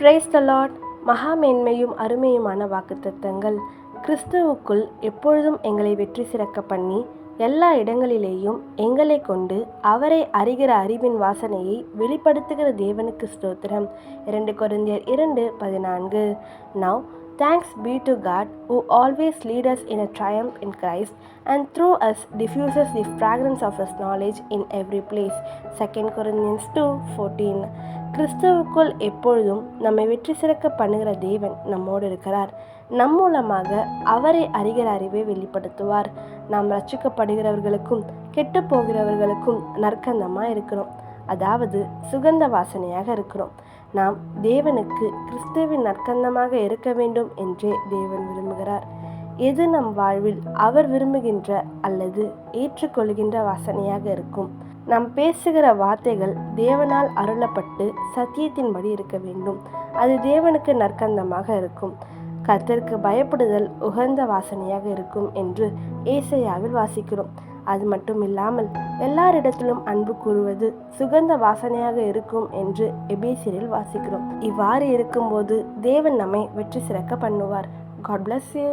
கிரைஸ்த த Lord மகா மேன்மையும் அருமையுமான வாக்குத்தத்தங்கள். கிறிஸ்துவுக்குள் எப்பொழுதும் எங்களை வெற்றி சிறக்க பண்ணி எல்லா இடங்களிலேயும் எங்களை கொண்டு அவரை அறிகிற அறிவின் வாசனையை வெளிப்படுத்துகிற தேவனுக்கு ஸ்தோத்திரம். இரண்டு கொரிந்தியர் இரண்டு பதினான்கு. Now thanks be to God who always lead us in a triumph in Christ and through us diffuses the fragrance of his knowledge in every place. 2 Corinthians 2 14 கிறிஸ்துவுக்குள் எப்பொழுதும் நம்மை வெற்றி சிறக்க பண்ணுகிற தேவன் நம்மோடு இருக்கிறார். நம் மூலமாக அவரை அறிகிற அறிவை வெளிப்படுத்துவார். நாம் ரட்சிக்கப்படுகிறவர்களுக்கும் கெட்டு போகிறவர்களுக்கும் நற்கந்தமாக இருக்கிறோம் அதாவது சுகந்த வாசனையாக இருக்கிறோம். நாம் தேவனுக்கு கிறிஸ்துவின் நற்கந்தமாக இருக்க வேண்டும் என்றே தேவன் விரும்புகிறார். எது நம் வாழ்வில் அவர் விரும்புகின்ற அல்லது ஏற்றுக்கொள்கின்ற வாசனையாக இருக்கும்? நாம் பேசுகிற வார்த்தைகள் தேவனால் அருளப்பட்டு சத்தியத்தின்படி இருக்க வேண்டும். அது தேவனுக்கு நற்கந்தமாக இருக்கும். கத்திற்கு பயப்படுதல் உகந்த வாசனையாக இருக்கும் என்று ஏசையாவில் வாசிக்கிறோம். அது மட்டும் இல்லாமல் எல்லாரிடத்திலும் அன்பு கூறுவது சுகந்த வாசனையாக இருக்கும் என்று எபேசியரில் வாசிக்கிறோம். இவ்வாறு இருக்கும்போது தேவன் நம்மை வெற்றி சிறக்க பண்ணுவார். God bless you